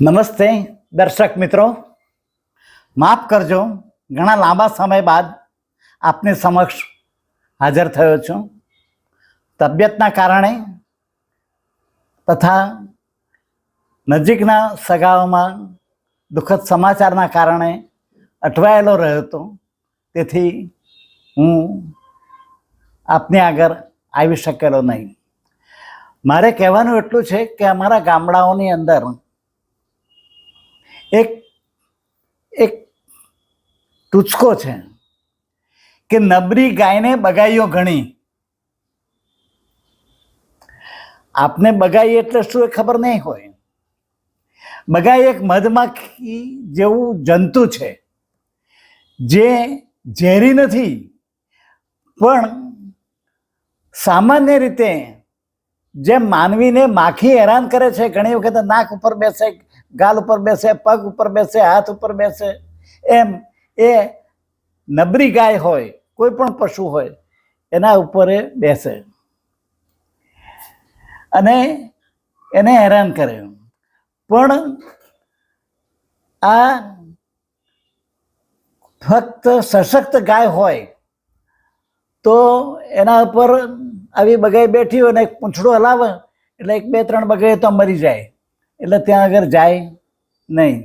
નમસ્તે, દર્શક મિત્રો. માફ કરજો, ઘણા લાંબા સમય બાદ આપની સમક્ષ હાજર થયો છું. તબિયતના કારણે તથા નજીકના સગાઓમાં દુઃખદ સમાચારના કારણે અટવાયેલો રહ્યો હતો. તેથી હું આપની આગળ આવી શકેલો નહીં. મારે કહેવાનું એટલું છે કે અમારા ગામડાઓની અંદર એક એક ટૂચકો છે કે નબરી ગાયને બગાઈઓ ઘણી આપને બગાઈ એટલે શું એ ખબર નહીં હોય. બગાઈ એક મધમાખી જેવું જંતુ છે જે ઝેરી નથી, પણ સામાન્ય રીતે જેમ માનવીને માખી હેરાન કરે છે, ઘણી વખત નાક ઉપર બેસે, ગાલ ઉપર બેસે, પગ ઉપર બેસે, હાથ ઉપર બેસે, એમ એ નબરી ગાય હોય, કોઈ પણ પશુ હોય, એના ઉપર એ બેસે. અને એને હેરાન કરે. પણ આ ફક્ત સશક્ત ગાય હોય, તો એના ઉપર આવી બગાઈ બેઠી હોય ને એક પૂંછડું હલાવે, એટલે એક બે ત્રણ બગાઈ તો મરી જાય. એટલે ત્યાં આગળ જાય નહીં.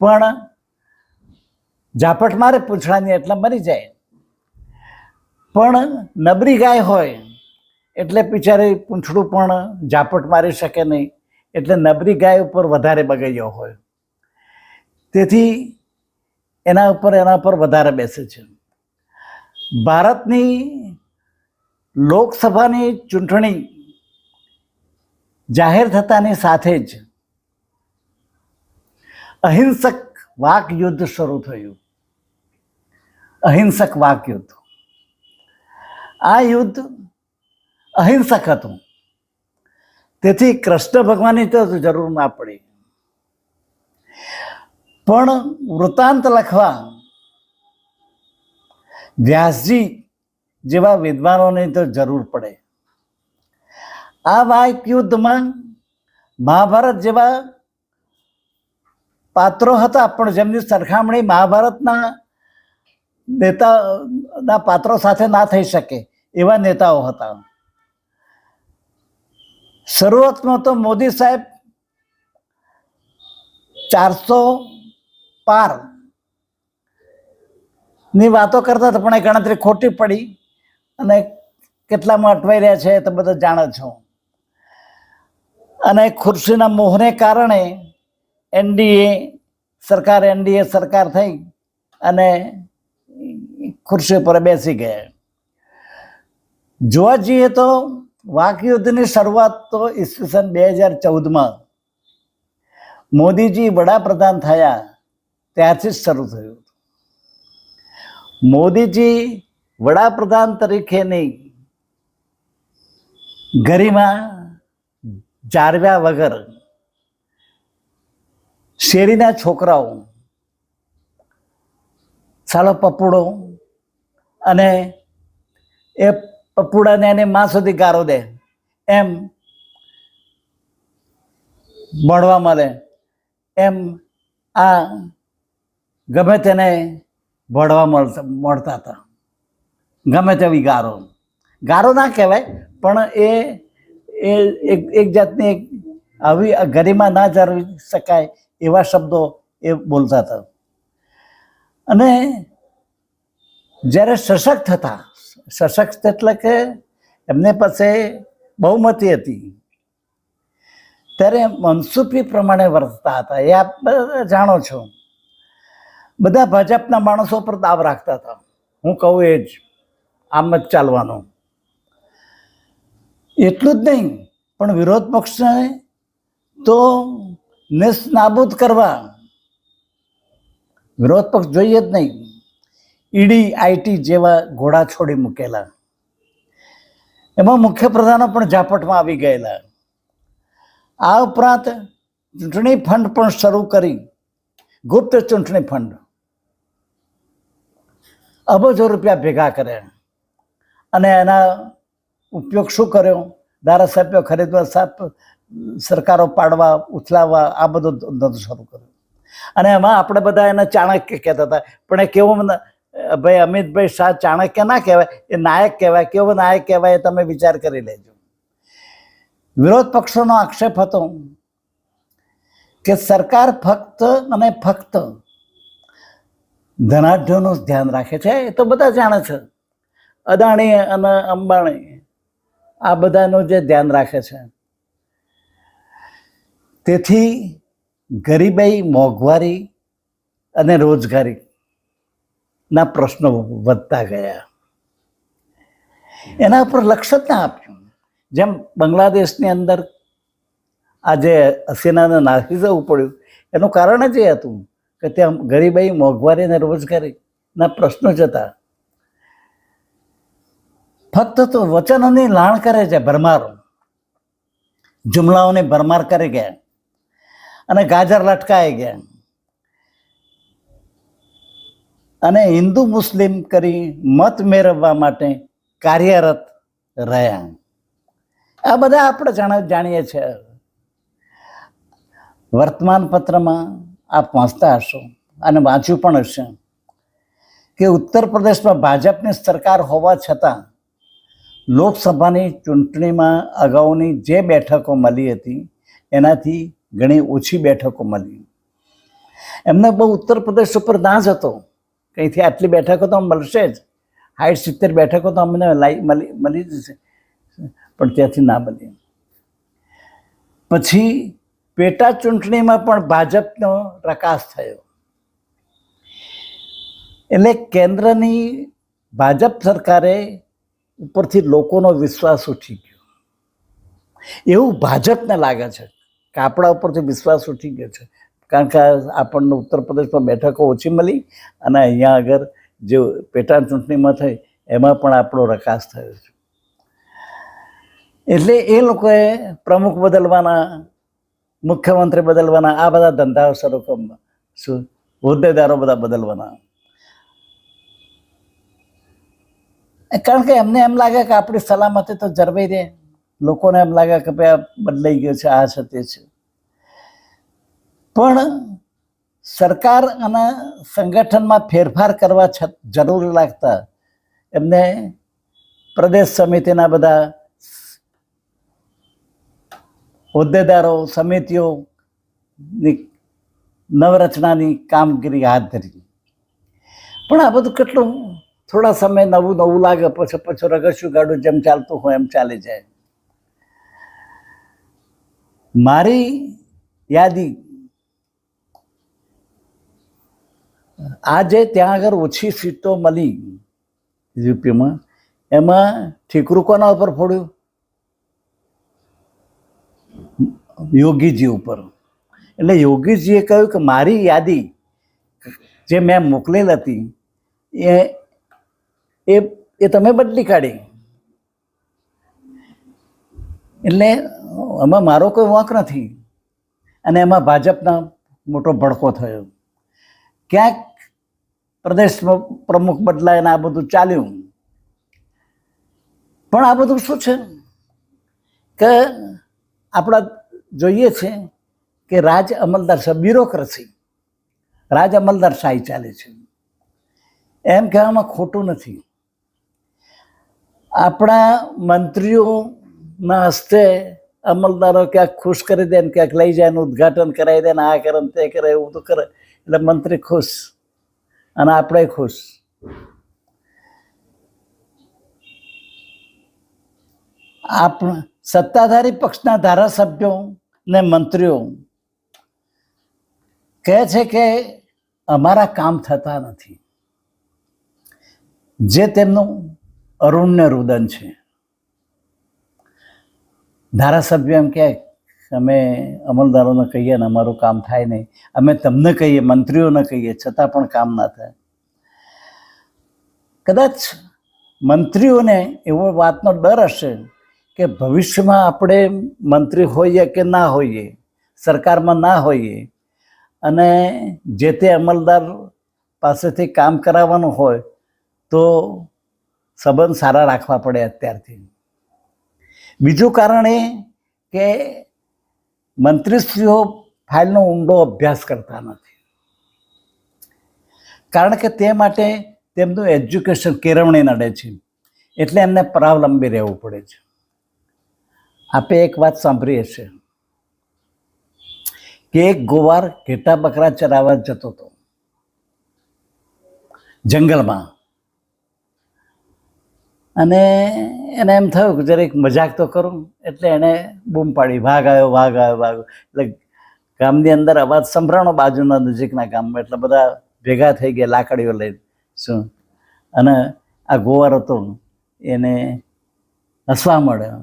પણ ઝાપટ મારે પૂંછડાની એટલે મરી જાય. પણ નબળી ગાય હોય, એટલે બિચારી પૂંછડું પણ ઝાપટ મારી શકે નહીં. એટલે નબળી ગાય ઉપર વધારે બગાઈઓ હોય. તેથી એના ઉપર એના ઉપર વધારે બેસે છે. ભારતની લોકસભાની ચૂંટણી જાહેર થતાની સાથે જ અહિંસક વાક યુદ્ધ શરૂ થયું. અહિંસક વાક યુદ્ધ આ યુદ્ધ અહિંસક હતું. તેથી કૃષ્ણ ભગવાનની તો જરૂર ના પડી. પણ વૃત્તાંત લખવા વ્યાસજી જેવા વિદ્વાનોની તો જરૂર પડે. આ વાઇક યુદ્ધમાં મહાભારત જેવા પાત્રો હતા, પણ જેમની સરખામણી મહાભારતના નેતાના પાત્રો સાથે ના થઈ શકે એવા નેતાઓ હતા. શરૂઆતમાં તો મોદી સાહેબ ચારસો પારની વાતો કરતા હતા, પણ એ ગણતરી ખોટી પડી. અને કેટલામાં અટવાઈ રહ્યા છે એ તો બધા જાણે છો. અને ખુરશીના મોહને કારણે એનડીએ સરકાર એનડીએ સરકાર થઈ અને ખુરશી પર બેસી ગયા. જોવા જઈએ તો વાક યુદ્ધની શરૂઆત તો ઈસવીસન બે હજાર ચૌદમાં મોદીજી વડાપ્રધાન થયા ત્યારથી જ શરૂ થયું. મોદીજી વડાપ્રધાન તરીકેની ગરિમા જાળવ્યા વગર શેરીના છોકરાઓ, સાલો પપુડો અને એ પપુડાને એને માં સુધી ગારો દે, એમ ભણવા મળે, એમ આ ગમે તેને ભણવા મળતા મળતા હતા. ગમે તેવી ગારો. ગારો ના કહેવાય, પણ એ એ એક જાતની એક આવી ગરિમા ના જાળવી શકાય એવા શબ્દો એ બોલતા હતા. અને જ્યારે સશક્ત હતા, સશક્ત એટલે કે એમને પાસે બહુમતી હતી. ત્યારે મનસુફી પ્રમાણે વર્તતા હતા, એ આપ જાણો છો. બધા ભાજપના માણસો પર દાવ રાખતા હતા. હું કહું એ જ. આમ જ ચાલવાનું. એટલું જ નહીં, પણ વિરોધ પક્ષને તો નેસ કરવા. વિરોધ પક્ષ જોઈએ જ નહીં. ઈડી, આઈટી જેવા ઘોડા છોડી મૂકેલા. એમાં મુખ્ય પ્રધાનો પણ ઝાપટમાં આવી ગયેલા. આ ઉપરાંત ચૂંટણી ફંડ પણ શરૂ કરી. ગુપ્ત ચૂંટણી ફંડ. અબજો રૂપિયા ભેગા કર્યા. અને એના ઉપયોગ શું કર્યો? ધારાસભ્યો ખરીદવા સાપ સરકારો પાડવા, ઉથલાવવા, આ બધો ધંધો શરૂ કર્યો. અને એમાં આપણે બધા એને ચાણક્ય કહેતા હતા. પણ એ કેવો ભાઈ અમિતભાઈ શાહ ચાણક્ય ના કહેવાય, એ નાયક કહેવાય. કેવો નાયક કહેવાય એ તમે વિચાર કરી લેજો. વિરોધ પક્ષોનો આક્ષેપ હતો કે સરકાર ફક્ત અને ફક્ત ધનાઢ્યોનું ધ્યાન રાખે છે. એ તો બધા જાણે છે. અદાણી અને અંબાણી આ બધાનું જે ધ્યાન રાખે છે. તેથી ગરીબાઈ, મોંઘવારી અને રોજગારી ના પ્રશ્નો વધતા ગયા. એના ઉપર લક્ષ્ય જ ના આપ્યું. જેમ બાંગ્લાદેશની અંદર આજે હસીનાને નાસી જવું પડ્યું, એનું કારણ જ એ હતું કે ત્યાં ગરીબાઈ, મોંઘવારી અને રોજગારીના પ્રશ્નો જ હતા. ફક્ત તો વચનોની લાણ કરે છે ભરમારો. જુમલાઓને ભરમાર કરી ગયા. અને ગાજર લટકાઈ ગયા. અને હિન્દુ મુસ્લિમ કરી મત મેળવવા માટે કાર્યરત રહ્યા. આ બધા આપણે જાણ જાણીએ છીએ. વર્તમાન પત્રમાં આપ વાંચતા હશો અને વાંચ્યું પણ હશે કે ઉત્તર પ્રદેશમાં ભાજપની સરકાર હોવા છતાં લોકસભાની ચૂંટણીમાં અગાઉની જે બેઠકો મળી હતી, એનાથી ઘણી ઓછી બેઠકો મળી. એમને બહુ ઉત્તર પ્રદેશ ઉપર નાજ હતો કંઈથી આટલી બેઠકો તો મળશે જ. સાઠ સિત્તેર બેઠકો તો અમને મળી મળી જશે. પણ ત્યાંથી ના મળી પછી પેટા ચૂંટણીમાં પણ ભાજપનો પ્રકાશ થયો. એટલે કેન્દ્રની ભાજપ સરકારે ઉપરથી લોકોનો વિશ્વાસ ઉઠી ગયો. એવું ભાજપને લાગે છે કે આપણા ઉપરથી વિશ્વાસ ઉઠી ગયો છે. કારણ કે આપણને ઉત્તર પ્રદેશમાં બેઠકો ઓછી મળી અને અહીંયા આગળ જે પેટા ચૂંટણીમાં થઈ એમાં પણ આપણો રકાસ થયો છે. એટલે એ લોકોએ પ્રમુખ બદલવાના, મુખ્યમંત્રી બદલવાના, આ બધા ધંધાઓ શરૂ કરવા શું? હોદ્દેદારો બધા બદલવાના એ કારણ કે એમને એમ લાગે કે આપણી સલામતી તો જરવાઈ રહે. લોકોને એમ લાગે કે ભાઈ આ બદલાઈ ગયો છે, આ તે છે. પણ સરકાર અને સંગઠનમાં ફેરફાર કરવા જરૂરી લાગતા એમને પ્રદેશ સમિતિના બધા હોદ્દેદારો સમિતિઓની નવરચનાની કામગીરી હાથ ધરી. પણ આ બધું કેટલું થોડા સમય નવું નવું લાગે, પછી પછી રગસ્યું ગાડું જેમ ચાલતું હોય એમ ચાલી જાય. મારી યાદી આજે ત્યાં આગળ ઓછી સીટો મળી યુપીમાં. એમાં ઠીકરું કોના ઉપર ફોડ્યું? યોગીજી ઉપર. એટલે યોગીજીએ કહ્યું કે મારી યાદી જે મેં મોકલેલ હતી એ એ એ તમે બદલી કાઢી. એટલે એમાં મારો કોઈ વાંક નથી. અને એમાં ભાજપના મોટો ભડકો થયો. ક્યાંક પ્રદેશ પ્રમુખ બદલાય ને આ બધું ચાલ્યું. પણ આ બધું શું છે? કે આપણા જોઈએ છે કે રાજ અમલદાર છે બ્યુરોક્રસી. રાજ અમલદાર શાહી ચાલે છે. એમ કહેવામાં ખોટું નથી. આપણા મંત્રીઓના હસ્તે અમલદારો ક્યાંક ખુશ કરી દે ને ક્યાંક લઈ જાય ને ઉદઘાટન કરાવી દે ને આ કરે ને તે કરે, એવું તો કરે. એટલે મંત્રી ખુશ અને આપણે ખુશ. આપણા સત્તાધારી પક્ષના ધારાસભ્યો ને મંત્રીઓ કહે છે કે અમારા કામ થતા નથી. જે તેમનું અરુણને રુદન છે. ધારાસભ્ય એમ કહે, અમે અમલદારોને કહીએ ને અમારું કામ થાય નહીં. અમે તમને કહીએ, મંત્રીઓને કહીએ, છતાં પણ કામ ના થાય. કદાચ મંત્રીઓને એવો વાતનો ડર હશે કે ભવિષ્યમાં આપણે મંત્રી હોઈએ કે ના હોઈએ, સરકારમાં ના હોઈએ, અને જે તે અમલદાર પાસેથી કામ કરાવવાનું હોય, તો સંબંધ સારા રાખવા પડે અત્યારથી. બીજું કારણ એ કે મંત્રીશ્રીઓ ફાઇલનો ઊંડો અભ્યાસ કરતા નથી. કારણ કે તે માટે તેમનું એજ્યુકેશન કેળવણી નડે છે, એટલે એમને પરાવલંબી રહેવું પડે છે. આપે એક વાત સાંભળી હશે કે એક ગોવાર ઘેટા બકરા ચરાવવા જતો હતો. જંગલમાં અને એને એમ થયું કે જરીક મજાક તો કરું, એટલે એણે બૂમ પાડી વાઘ આવ્યો વાઘ આવ્યો વાઘ એટલે ગામની અંદર અવાજ સંભળાણો બાજુના નજીકના ગામમાં, એટલે બધા ભેગા થઈ ગયા, લાકડીઓ લઈને, શું? અને આ ગોવાર હતો, એને હસવા મળ્યો.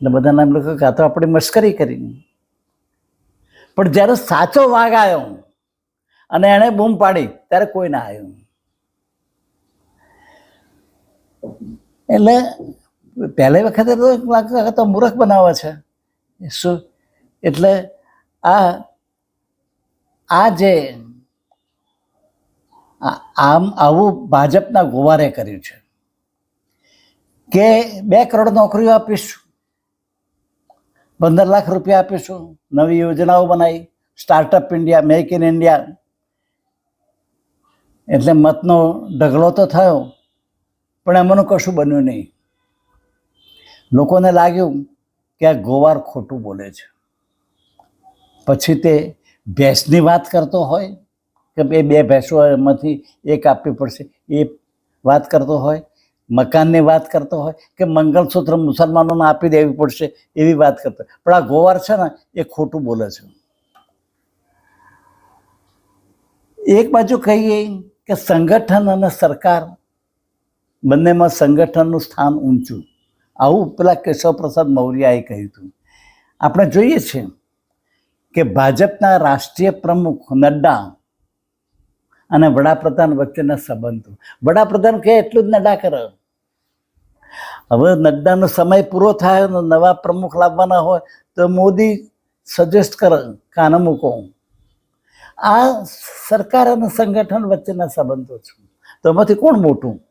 એટલે બધાને એમ લોકો કે આ તો આપણી મશ્કરી કરી. પણ જ્યારે સાચો વાઘ આવ્યો અને એણે બૂમ પાડી, ત્યારે કોઈ ના આવ્યું. એટલે પહેલી વખતે તો એમ લાગે કે તો મૂર્ખ બનાવે છે. શું? એટલે આ આ જે આમ આવું ભાજપના ગોવારે કર્યું છે. કે બે કરોડ નોકરીઓ આપીશું, પંદર લાખ રૂપિયા આપીશું, નવી યોજનાઓ બનાવી startup India make in India એટલે મતનો ઢગલો તો થયો. પણ એમાંનું કશું બન્યું નહીં. લોકોને લાગ્યું કે આ ગોવાર ખોટું બોલે છે. પછી તે ભેંસની વાત કરતો હોય કે બે બે ભેંસો એમાંથી એક આપવી પડશે, એ વાત કરતો હોય, મકાનની વાત કરતો હોય કે મંગલસૂત્ર મુસલમાનોને આપી દેવી પડશે એવી વાત કરતો. પણ આ ગોવાર છે ને, એ ખોટું બોલે છે. એક બાજુ કહીએ કે સંગઠન અને સરકાર બંનેમાં સંગઠનનું સ્થાન ઊંચું. આવું પેલા કેશવ પ્રસાદ મૌર્યાએ કહ્યું હતું. આપણે જોઈએ છીએ કે ભાજપના રાષ્ટ્રીય પ્રમુખ નડ્ડા અને વડાપ્રધાન વચ્ચેના સંબંધો. વડાપ્રધાન કહે, એટલું જ નડ્ડા કરે. હવે નડ્ડાનો સમય પૂરો થાય અને નવા પ્રમુખ લાવવાના હોય તો મોદી સજેસ્ટ કરે, કાને મૂકો. આ સરકાર અને સંગઠન વચ્ચેના સંબંધો છે. તો એમાંથી કોણ મોટું?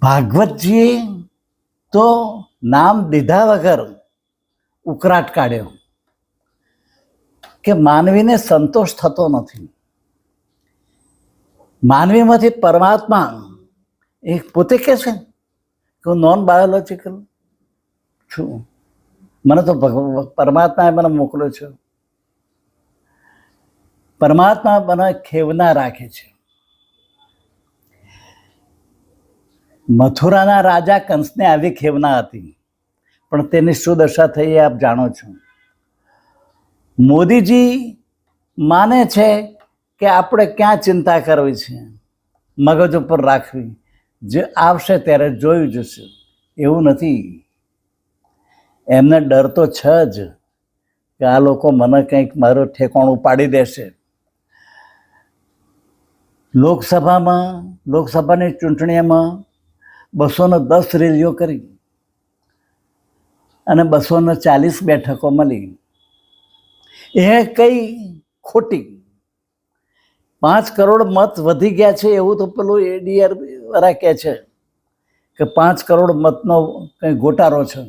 ભાગવતજીએ તો નામ દીધા વગર ઉકરાટ કાઢ્યો. કે માનવીને સંતોષ થતો નથી. માનવીમાંથી પરમાત્મા એ પોતે કહે છે કે હું નોન બાયોલોજિકલ છું. મને તો પરમાત્માએ મને મોકલ્યો છે. પરમાત્મા મને ખેવના રાખે છે. મથુરાના રાજા કંસને આવી ખેવના હતી. પણ તેની શું દશા થઈ એ આપ જાણો છો. મોદીજી માને છે કે આપણે ક્યાં ચિંતા કરવી છે. મગજ ઉપર રાખવી. જે આવશે ત્યારે જોયું જશે. એવું નથી. એમને ડર તો છે જ કે આ લોકો મને કંઈક મારું ઠેકાણું પાડી દેશે. લોકસભામાં, લોકસભાની ચૂંટણીમાં બસો ને દસ રેલીઓ કરી અને બસોને ચાલીસ બેઠકો મળી. એ કઈ ખોટી? પાંચ કરોડ મત વધી ગયા છે એવું તો પેલું એડીઆર વાળા કહે છે કે પાંચ કરોડ મતનો કંઈ ગોટારો છે.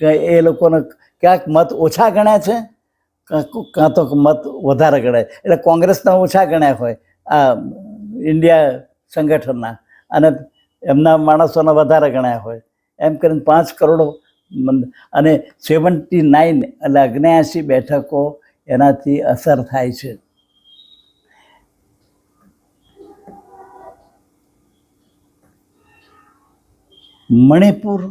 કે એ લોકોને ક્યાંક મત ઓછા ગણ્યા છે કાં તો મત વધારે ગણાય. એટલે કોંગ્રેસના ઓછા ગણ્યા હોય આ ઇન્ડિયા સંગઠનના. અને એમના માણસોના વધારે ગણાયા હોય. એમ કરીને પાંચ કરોડો અને સેવન્ટી નાઇન એટલે અગ્નેયાસી બેઠકો એનાથી અસર થાય છે. મણિપુર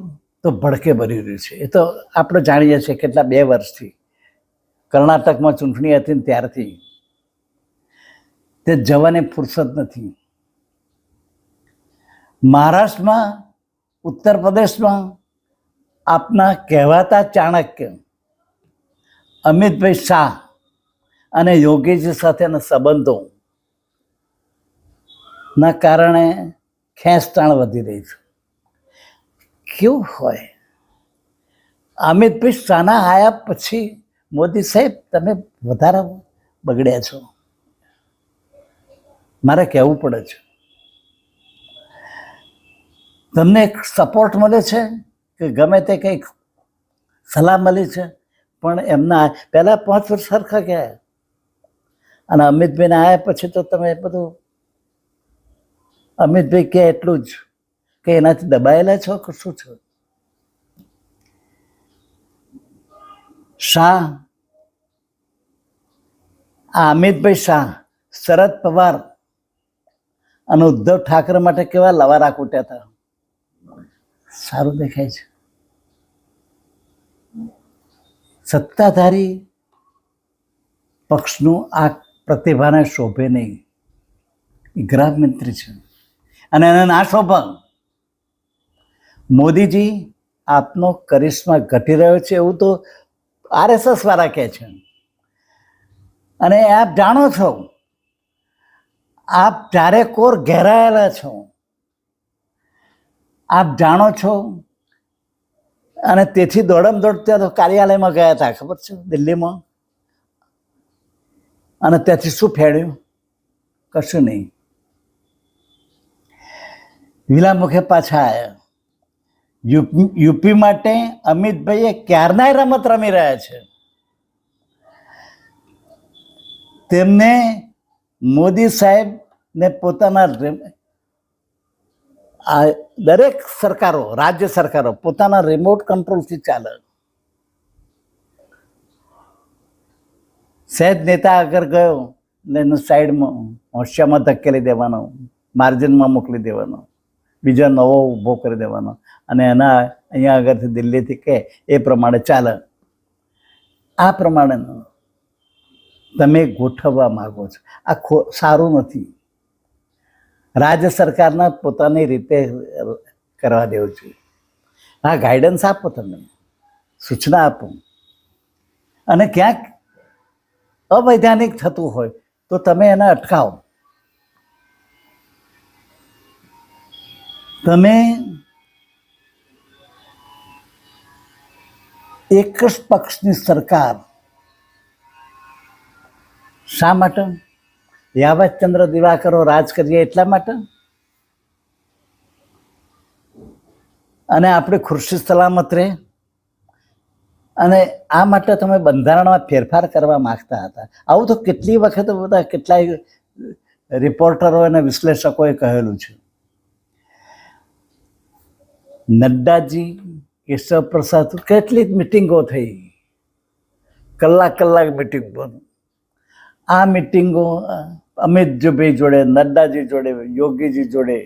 તો ભડકે ભરી રહ્યું છે. એ તો આપણે જાણીએ છીએ કેટલા બે વર્ષથી. કર્ણાટકમાં ચૂંટણી હતી ને ત્યારથી. તે જવાની ફુરસદ નથી. મહારાષ્ટ્રમાં, ઉત્તર પ્રદેશમાં આપના કહેવાતા ચાણક્ય અમિતભાઈ શાહ અને યોગીજી સાથેના સંબંધો ના કારણે ખેંચતાણ વધી રહી છે. કેવું હોય? અમિતભાઈ શાહના આયા પછી મોદી સાહેબ તમે વધારે બગડ્યા છો. મારે કહેવું પડે છે. તમને એક સપોર્ટ મળે છે? કે ગમે તે કંઈક સલાહ મળી છે? પણ એમના પહેલાં પાંચ વર્ષ સરખા ગયા. અને અમિતભાઈને આવ્યા પછી તો તમે બધું અમિતભાઈ કે એટલું જ કે એનાથી દબાયેલા છો કે શું છો? શાહ. આ અમિતભાઈ શાહ, શરદ પવાર અને ઉદ્ધવ ઠાકરે માટે કેવા લવારા કૂટ્યા હતા? સારું દેખાય છે. સત્તાધારી પક્ષનું આ પ્રતિભાને શોભે નહીં. એ ગૃહમંત્રી છે. અને એને ના શોભા મોદીજી આપનો કરિશ્મા ઘટી રહ્યો છે એવું તો આરએસએસ વાળા કહે છે. અને આપ જાણો છો, આપ ચારે કોર ઘેરાયેલા છો. આપ જાણો છો? અને તેથી દોડમ દોડ ત્યાં તો કાર્યાલયમાં ગયા હતા, ખબર છે? દિલ્હીમાં. અને ત્યાંથી શું ફેડ્યું કશું નહીં. વિલામુખે પાછા આવ્યા યુપી માટે અમિતભાઈએ ક્યારનાય રમત રમી રહ્યા છે? તેમને મોદી સાહેબને પોતાના આ દરેક સરકારો, રાજ્ય સરકારો પોતાના રિમોટ કંટ્રોલથી ચાલે. સહેજ નેતા આગળ ગયો ને એનું સાઈડમાં હોશિયામાં ધકેલી દેવાનો માર્જિનમાં મોકલી દેવાનો, બીજો નવો ઊભો કરી દેવાનો અને એના અહીંયા આગળથી દિલ્હીથી કે એ પ્રમાણે ચાલે. આ પ્રમાણેનું તમે ગોઠવવા માગો છો. આ ખો સારું નથી. રાજ્ય સરકારના પોતાની રીતે કરવા દેવું જોઈએ હા ગાઈડન્સ આપો તમે. સૂચના આપો. અને ક્યાંક અવૈધાનિક થતું હોય તો તમે એને અટકાવો. તમે એક જ પક્ષની સરકાર શા માટે? યાવતચંદ્ર દિવાકરો રાજ કરીએ એટલા માટે? અને આપણે ખુરશી સલામત રહે? અને આ માટે તમે બંધારણમાં ફેરફાર કરવા માગતા હતા. આવું તો કેટલી વખત બધા કેટલાય રિપોર્ટરો અને વિશ્લેષકોએ કહેલું છે. નડ્ડાજી કેશવ પ્રસાદ કેટલી જ મિટિંગો થઈ. કલાક કલાક મિટિંગ બન આ મિટિંગો અમિત જુભાઈ જોડે, નડ્ડાજી જોડે, યોગીજી જોડે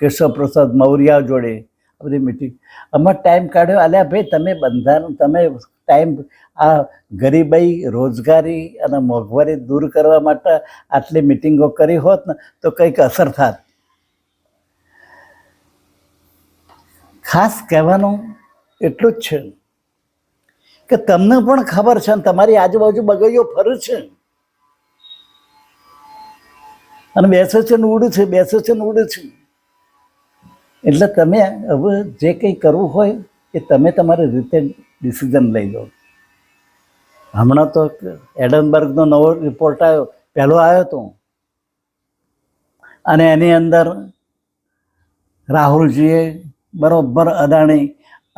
કેશવ પ્રસાદ મૌર્ય જોડે આ બધી મિટિંગ આમાં ટાઈમ કાઢ્યો. અલ્યા ભાઈ, તમે બંધારણ, તમે ટાઈમ આ ગરીબાઈ, રોજગારી અને મોંઘવારી દૂર કરવા માટે આટલી મિટિંગો કરી હોત ને, તો કંઈક અસર થાત. ખાસ કહેવાનું એટલું જ છે કે તમને પણ ખબર છે ને, તમારી આજુબાજુ બગૈયો ફરું છે. અને બેસે છે ને ઉડે છે, બેસે છે ને ઉડે છે. એટલે તમે હવે જે કંઈ કરવું હોય એ તમે તમારી રીતે ડિસિઝન લઈ લો. હમણાં તો એડનબર્ગનો નવો રિપોર્ટ આવ્યો, પહેલો આવ્યો હતો અને એની અંદર રાહુલજીએ બરોબર અદાણી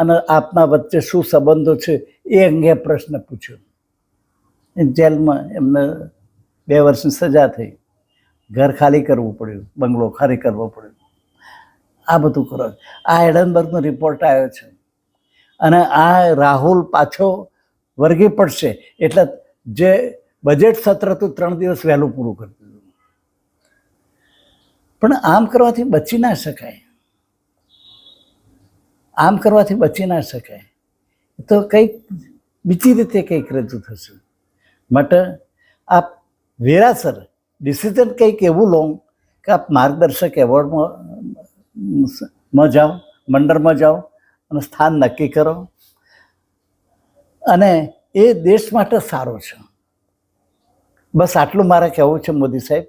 અને આપના વચ્ચે શું સંબંધો છે એ અંગે પ્રશ્ન પૂછ્યો. જેલમાં એમને બે વર્ષની સજા થઈ. ઘર ખાલી કરવું પડ્યું, બંગલો ખાલી કરવો પડ્યો. આ બધું કરો. આ એડનબર્ગનો રિપોર્ટ આવ્યો છે. અને આ રાહુલ પાછો વર્ગી પડશે એટલે જે બજેટ સત્ર હતું ત્રણ દિવસ વહેલું પૂરું કરી દીધું. પણ આમ કરવાથી બચી ના શકાય. આમ કરવાથી બચી ના શકાય. તો કંઈક બીજી રીતે કંઈક રજૂ થશે. માટે આ વેરાસર ડિસિઝન કંઈક એવું લો કે આપ માર્ગદર્શક એવોર્ડમાં માં જાઓ, મંડળમાં જાઓ અને સ્થાન નક્કી કરો. અને એ દેશ માટે સારો છે. બસ આટલું મારે કહેવું છે મોદી સાહેબ.